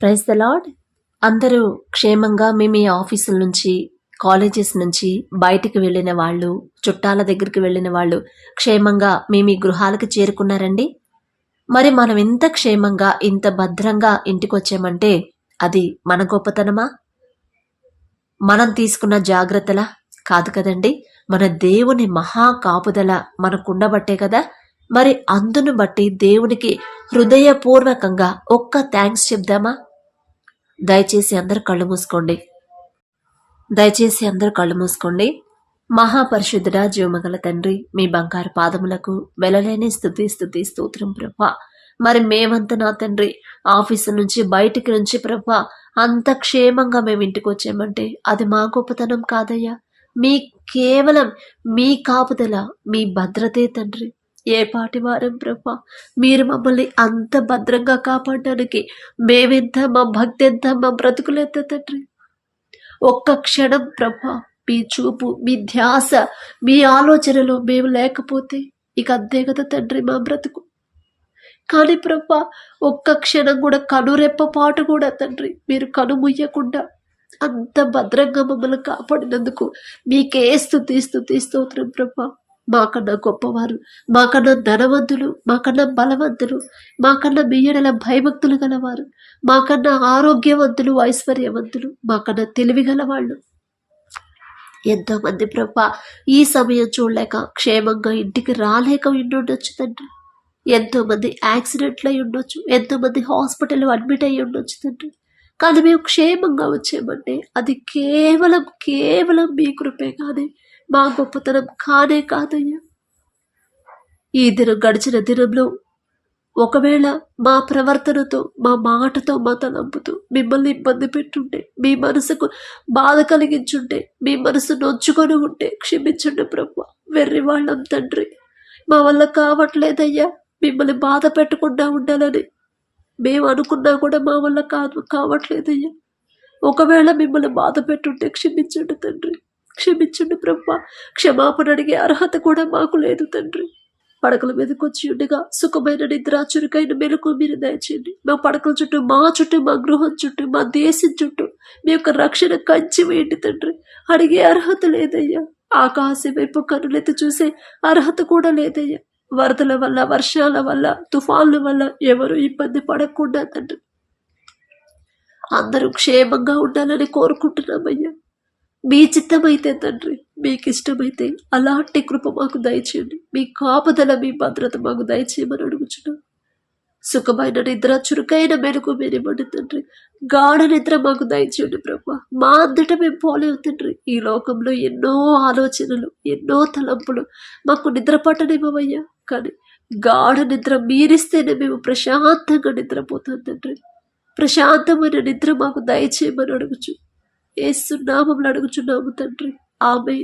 Praise the lord అందరూ క్షేమంగా మీ మీ ఆఫీసుల నుంచి కాలేజెస్ నుంచి బయటికి వెళ్ళిన వాళ్ళు చుట్టాల దగ్గరికి వెళ్ళిన వాళ్ళు క్షేమంగా మీ మీ గృహాలకు చేరుకున్నారండి? మరి మనం ఇంత క్షేమంగా ఇంత భద్రంగా ఇంటికి వచ్చామంటే అది మన గొప్పతనమా? మనం తీసుకున్న జాగ్రత్తల? కాదు కదండి మన దేవుని మహా కాపుదల మనకుండబట్టే కదా? మరి అందును బట్టి దేవునికి హృదయపూర్వకంగా ఒక్క థ్యాంక్స్ చెప్దామా? దయచేసి అందరు కళ్ళు మూసుకోండి. దయచేసి అందరు కళ్ళు మూసుకోండి. మహాపరిశుద్ధుడ జీవమగల తండ్రి మీ బంగారు పాదములకు వెలలేని స్థుతి స్థుతి స్తోత్రం ప్రభ. మరి మేమంతా నా తండ్రి ఆఫీసు నుంచి బయటికి నుంచి ప్రభ అంత క్షేమంగా మేము ఇంటికి వచ్చామంటే అది మా గొప్పతనం కాదయ్యా. మీ కేవలం మీ కాపుదల మీ భద్రతే తండ్రి. ఏ పాటి వారం ప్రభా? మీరు మమ్మల్ని అంత భద్రంగా కాపాడడానికి మేమెంత మా భక్తి ఎంత మా బ్రతుకులెంత తండ్రి? ఒక్క క్షణం ప్రభా మీ చూపు మీ ధ్యాస మీ ఆలోచనలో మేము లేకపోతే ఇక అంతే కదా తండ్రి మా బ్రతుకు? కానీ ప్రభా ఒక్క క్షణం కూడా కనురెప్ప పాటు కూడా తండ్రి మీరు కనుముయ్యకుండా అంత భద్రంగా మమ్మల్ని కాపాడినందుకు మీకే స్థుతి స్థుతి స్తోత్రం ప్రభా. మాకన్నా గొప్పవారు మాకన్నా ధనవంతులు మాకన్నా బలవంతులు మాకన్నా మీయడల భయభక్తులు గలవారు మాకన్నా ఆరోగ్యవంతులు ఐశ్వర్యవంతులు మాకన్నా తెలివి గలవాళ్ళు. ఎంతోమంది ప్రభ ఈ సమయం చూడలేక క్షేమంగా ఇంటికి రాలేక ఉండొచ్చు తండ్రి. ఎంతోమంది యాక్సిడెంట్లు అయి ఉండొచ్చు ఎంతోమంది హాస్పిటల్ అడ్మిట్ అయ్యి ఉండొచ్చు తండ్రి. కానీ మేము క్షేమంగా వచ్చామంటే అది కేవలం కేవలం మీ కృపే కానీ మా గొప్పతనం కానే కాదయ్యా. ఈ దినం గడిచిన దినంలో ఒకవేళ మా ప్రవర్తనతో మా మాటతో మా తలంపుతూ మిమ్మల్ని ఇబ్బంది పెట్టుంటే మీ మనసుకు బాధ కలిగించుంటే మీ మనసు నొచ్చుకొని ఉంటే క్షమించండి ప్రభు. వెర్రి వాళ్ళం తండ్రి. మా వల్ల కావట్లేదయ్యా. మిమ్మల్ని బాధ పెట్టకుండా ఉండాలని మేము అనుకున్నా కూడా మా వల్ల కాదు కావట్లేదయ్యా. ఒకవేళ మిమ్మల్ని బాధ పెట్టుంటే క్షమించండి తండ్రి. క్షమించండి బ్రహ్మ క్షమాపణ అడిగే అర్హత కూడా మాకు లేదు తండ్రి. పడకల మీదకి వచ్చి ఉండగా సుఖమైన నిద్ర చురుకైన మెలకు మీరు దయచేయండి. మా పడకల చుట్టూ మా చుట్టూ మా గృహం చుట్టూ మా దేశం చుట్టూ మీ యొక్క రక్షణ కంచి వేయండి తండ్రి. అడిగే అర్హత లేదయ్యా. ఆకాశం వైపు కనులెత్తి చూసే అర్హత కూడా లేదయ్యా. వరదల వల్ల వర్షాల వల్ల తుఫాన్ల వల్ల ఎవరు ఇబ్బంది పడకుండా తండ్రి. అందరూ క్షేమంగా ఉండాలని కోరుకుంటున్నామయ్యా. మీ చిత్తమైతే తండ్రి మీకు ఇష్టమైతే అలాంటి కృప మాకు దయచేయండి. మీ కాపుదల మీ భద్రత మాకు దయచేయమని అడుగుచున్నాం. సుఖమైన నిద్ర చురుకైన మెరుగు మీరివ్వండి తండ్రి. గాఢ నిద్ర మాకు దయచేయండి బ్రహ్మ మా అంతటా మేము పోలేము తండ్రి. ఈ లోకంలో ఎన్నో ఆలోచనలు ఎన్నో తలంపులు మాకు నిద్ర పట్టనివ్వమయ్యా కానీ గాఢ నిద్ర మీరిస్తేనే మేము ప్రశాంతంగా నిద్రపోతాం తండ్రి. ప్రశాంతమైన నిద్ర మాకు దయచేయమని అడుగుచు. ఏసు అడుగుచున్నాము తండ్రి. ఆమె